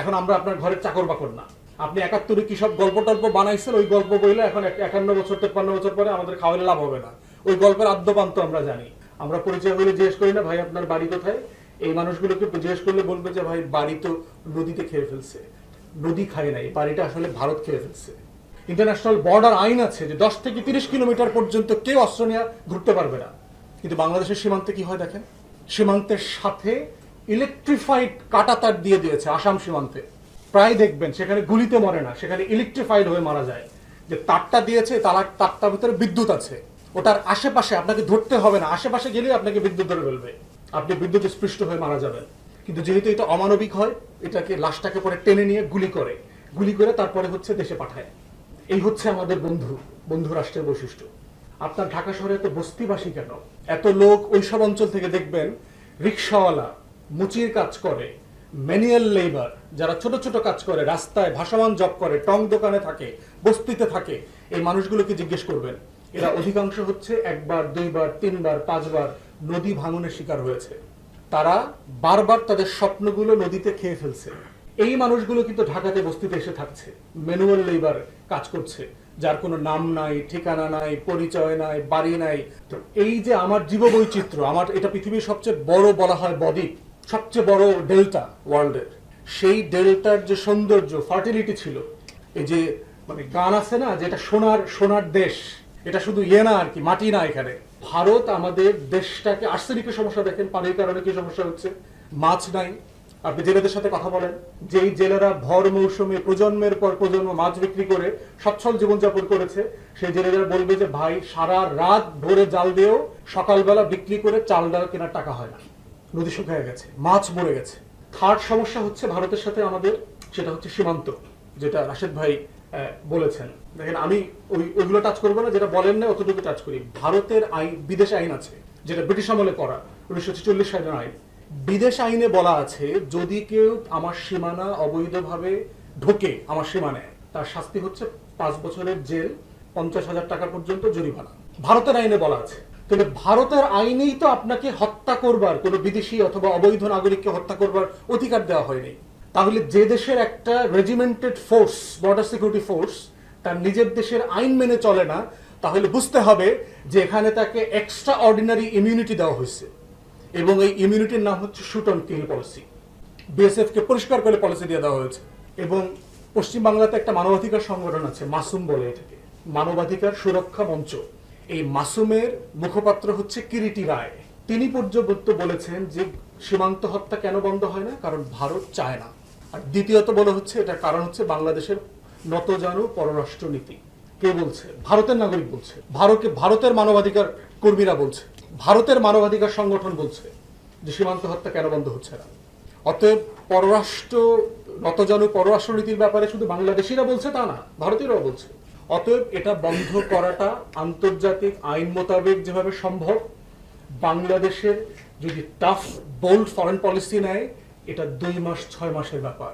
এখন আমরা আপনার ঘরের চাকর বাকর না। আপনি একাত্তরে কি সব গল্প টল্প বানাইছেন? ওই গল্প বইলে এখন একান্ন বছর, তেপ্পান্ন বছর পরে আমাদের খাওয়ালে লাভ হবে না। ওই গল্পের আদ্যপান্ত আমরা জানি। আমরা পরিচয় হলে জিজ্ঞেস করি না, ভাই, আপনার বাড়ি কোথায়? এই মানুষগুলোকে জিজ্ঞেস করলে বলবে যে, ভাই, বাড়ি তো নদীতে খেয়ে ফেলছে। নদী খায় নাই। বাড়িটা আসলে ভারত খেয়ে ফেলছে। ইন্টারন্যাশনাল বর্ডার আইন আছে যে, দশ থেকে তিরিশ কিলোমিটার পর্যন্ত কেউ অস্ত্র নিয়ে ঘুরতে পারবে না। কিন্তু বাংলাদেশের সীমান্তে কি হয় দেখেন? সীমান্তের সাথে ইলেকট্রিফাইড কাটাতার দিয়ে দিয়েছে আসাম সীমান্তে। প্রায় দেখবেন, সেখানে গুলিতে মরে না, সেখানে ইলেকট্রিফাইড হয়ে মারা যায়। যে তারটা দিয়েছে, তার তারটার ভিতরে বিদ্যুৎ আছে। ওটার আশেপাশে আপনাকে ধরতে হবে না, আশেপাশে গেলেই আপনাকে বিদ্যুৎ ধরে ফেলবে। আপনি বিদ্যুৎ স্পৃষ্ট হয়ে মারা যাবেন। কিন্তু যেহেতু এটা অমানবিক হয়, এটাকে লাশটাকে পরে টেনে নিয়ে গুলি করে। গুলি করে তারপরে হচ্ছে দেশে পাঠায়। এই হচ্ছে আমাদের বন্ধু বন্ধু রাষ্ট্রের বৈশিষ্ট্য। আপনার ঢাকা শহরে এত বস্তিবাসী কেন? এত লোক ওইসব অঞ্চল থেকে দেখবেন, রিক্সাওয়ালা মুচির কাজ করে ম্যানুয়াল লেবার যারা ছোট ছোট কাজ করে, রাস্তায় ভাসমান জব করে, টং দোকানে থাকে, বস্তিতে থাকে, এই মানুষগুলোকে জিজ্ঞেস করবেন। এরা অধিকাংশ হচ্ছে একবার, দুইবার, তিনবার, পাঁচবার নদী ভাঙনের শিকার হয়েছে। তারা বারবার তাদের স্বপ্নগুলো নদীতে খেয়ে ফেলছে। এই মানুষগুলো কিন্তু ঢাকাতে বস্তিতে এসে থাকছে ম্যানুয়াল লেবার কাজ করছে, যার কোনো নাম নাই, ঠিকানা নাই, পরিচয় নাই, বাড়ি নাই। তো এই যে আমার জীববৈচিত্র্য, আমার, এটা পৃথিবীর সবচেয়ে বড় বলা হয় বদ্বীপ সবচেয়ে বড় ডেল্টা ওয়ার্ল্ডের। সেই ডেল্টার যে সৌন্দর্য, ফার্টিলিটি ছিল, এই যে মানে গান আছে না, যে এটা সোনার সোনার দেশ, এটা শুধু ইয়ে না আর কি, মাটি না এখানে। ভারত আমাদের দেশটাকে আর্সেনিকের সমস্যা দেখেন, পানির কারণে কি সমস্যা হচ্ছে, মাছ নাই। আপনি জেলেদের সাথে কথা বলেন, যেই জেলেরা ভর মৌসুমে প্রজন্মের পর প্রজন্ম মাছ বিক্রি করে, সচ্ছল জীবনযাপন করেছে, সেই জেলেরা বলবে যে, ভাই, সারা রাত ভোরে জাল দিয়েও সকালবেলা বিক্রি করে চাল ডাল কেনার টাকা হয় না। নদী শুকিয়ে গেছে, মাছ মরে গেছে। থার্ড সমস্যা হচ্ছে ভারতের সাথে আমাদের, সেটা হচ্ছে সীমান্ত, যেটা রাশেদ ভাই বলেছেন। দেখেন, আমি ওই, ওইগুলো টাচ করব না, যেটা বলেন না, অতটুকু টাচ করি। ভারতের আইন, বিদেশ আইন আছে, যেটা ব্রিটিশ আমলে করা, উনিশশো ছেচল্লিশ সালের আইন। বিদেশ আইনে বলা আছে, যদি কেউ আমার সীমানা অবৈধভাবে ঢোকে, আমার সীমানায়, তার শাস্তি হচ্ছে পাঁচ বছরের জেল, পঞ্চাশ হাজার টাকা পর্যন্ত জরিমানা। ভারতের আইনে বলা আছে। তবে ভারতের আইনেই তো আপনাকে হত্যা করবার, কোনো বিদেশি অথবা অবৈধ নাগরিককে হত্যা করবার অধিকার দেওয়া হয়নি। তাহলে যে দেশের একটা regimented force border security force তার নিজের দেশের আইন মেনে চলে না, তাহলে বুঝতে হবে যে এখানে তাকে এক্সট্রা অর্ডিনারি ইমিউনিটি দেওয়া হয়েছে। এবং এই ইমিউনিটির নাম হচ্ছে shoot on kill policy BSF কে পরিষ্কার করে পলিসি দিয়ে দেওয়া হয়েছে। এবং পশ্চিমবাংলাতে একটা মানবাধিকার সংগঠন আছে, মাসুম বলে এটাকে। মানবাধিকার সুরক্ষা মঞ্চ। এই মাসুমের মুখপাত্র হচ্ছে কিরিটি রায়। তিনি পর্যন্ত বলেছেন যে সীমান্ত হত্যা কেন বন্ধ হয় না, কারণ ভারত চায় না। আর দ্বিতীয়ত বলে হচ্ছে, এটার কারণ হচ্ছে বাংলাদেশের নতজানু পররাষ্ট্র নীতি কে বলছে? ভারতের নাগরিক বলছে। ভারতকে, ভারতের মানবাধিকার কর্মীরা বলছে। ভারতের মানবাধিকার সংগঠন বলছে যে সীমান্ত হত্যা কেন বন্ধ হচ্ছে না। অতএব পররাষ্ট্র, নতজানু পররাষ্ট্রনীতির ব্যাপারে শুধু বাংলাদেশিরা বলছে তা না, ভারতীয়রাও বলছে। অতএব এটা বন্ধ করাটা আন্তর্জাতিক আইন মোতাবেক যেভাবে সম্ভব, বাংলাদেশের যদি টাফ বোল্ড ফরেন পলিসি নেয়, এটা দুই মাস, ছয় মাসের ব্যাপার।